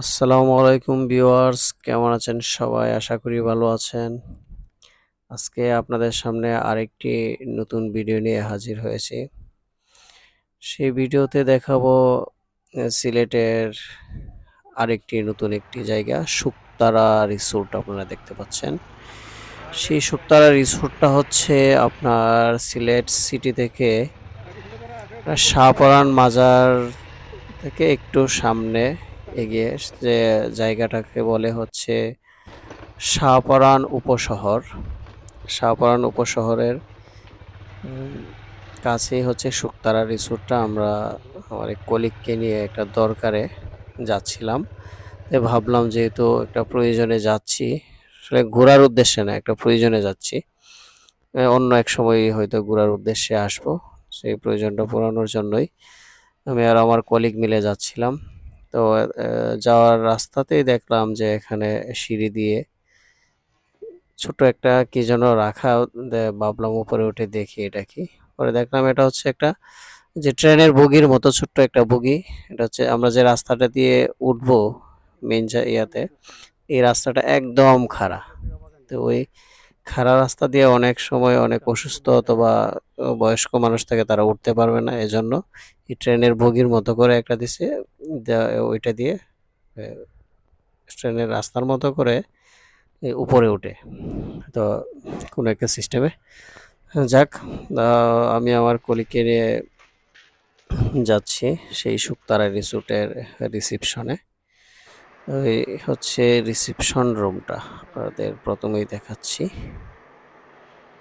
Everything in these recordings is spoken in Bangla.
আসসালামু আলাইকুম ভিউয়ার্স, কেমন আছেন সবাই? আশা করি ভালো আছেন। আজকে আপনাদের সামনে আরেকটি নতুন ভিডিও নিয়ে হাজির হয়েছি। সেই ভিডিওতে দেখাবো সিলেটের আরেকটি নতুন একটি জায়গা, শুকতারা রিসোর্ট আপনারা দেখতে পাচ্ছেন। সেই শুকতারা রিসোর্টটা হচ্ছে আপনার সিলেট সিটি থেকে শাহপরান মাজার থেকে একটু সামনে। এগিয়ে যে জায়গাটাকে বলে হচ্ছে শাহপরান উপশহর। শাহপরান উপশহরের কাছেই হচ্ছে শুকতারা রিসোর্টটা। আমরা আমার এক কলিগকে নিয়ে একটা দরকারে যাচ্ছিলাম। ভাবলাম যেহেতু একটা প্রয়োজনে যাচ্ছি, আসলে ঘোরার উদ্দেশ্যে না, একটা প্রয়োজনে যাচ্ছি। অন্য এক সময় হয়তো ঘোরার উদ্দেশ্যে আসব। সেই প্রয়োজনটা পূরণের জন্যই আমি আর আমার কলিগ মিলে যাচ্ছিলাম। তো যাওয়ার রাস্তাতেই দেখলাম যে এখানে সিঁড়ি দিয়ে ছোট একটা কি যেন রাখা ভাবলাম উপরে উঠে দেখি এটা কি। পরে দেখলাম এটা হচ্ছে একটা, যে ট্রেনের বগির মতো ছোট্ট একটা বগি। এটা হচ্ছে আমরা যে রাস্তাটা দিয়ে উঠবো মেন ইয়াতে, এই রাস্তাটা একদম খাড়া। তো ওই খাড়া রাস্তা দিয়ে অনেক সময় অনেক অসুস্থ অথবা বয়স্ক মানুষ থেকে তারা উঠতে পারবে না, এজন্য এই ট্রেনের বগির মতো করে একটা দিছে ওইটা দিয়ে ট্রেনের রাস্তার মতো করে উপরে উঠে। তো কোনো একটা সিস্টেমে। যাক আমি আমার কলিগকে নিয়ে যাচ্ছি সেই শুকতারা রিসোর্টের রিসিপশনে। ওই হচ্ছে রিসিপশন রুমটা আপনাদের প্রথমেই দেখাচ্ছি।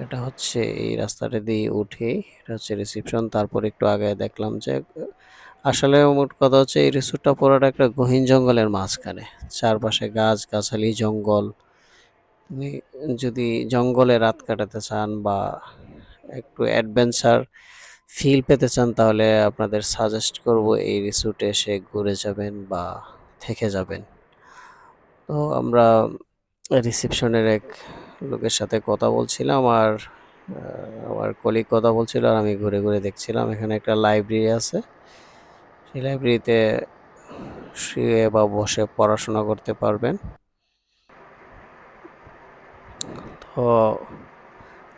এটা হচ্ছে এই রাস্তাটা দিয়ে উঠে, এটা হচ্ছে রিসিপশন তারপর একটু আগে দেখলাম যে, আসলে মোট কথা হচ্ছে এই রিসোর্টটা পুরোটা একটা গহীন জঙ্গলের মাঝখানে। চারপাশে গাছ, গাছালি, জঙ্গল। যদি জঙ্গলে রাত কাটাতে চান বা একটু অ্যাডভেঞ্চার ফিল পেতে চান, তাহলে আপনাদের সাজেস্ট করব এই রিসোর্টে এসে ঘুরে যাবেন বা থেকে যাবেন। তো আমরা রিসেপশনের এক লোকের সাথে কথা বলছিলাম আর আমার কলিগ কথা বলছিল আর আমি ঘুরে ঘুরে দেখছিলাম। এখানে একটা লাইব্রেরি আছে। সেই লাইব্রেরিতে শুয়ে বা বসে পড়াশোনা করতে পারবেন। তো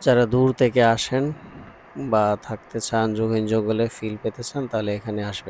যারা দূর থেকে আসেন বা থাকতে চান, যোগিন জঙ্গলে ফিল পেতে চান, তাহলে এখানে আসবেন।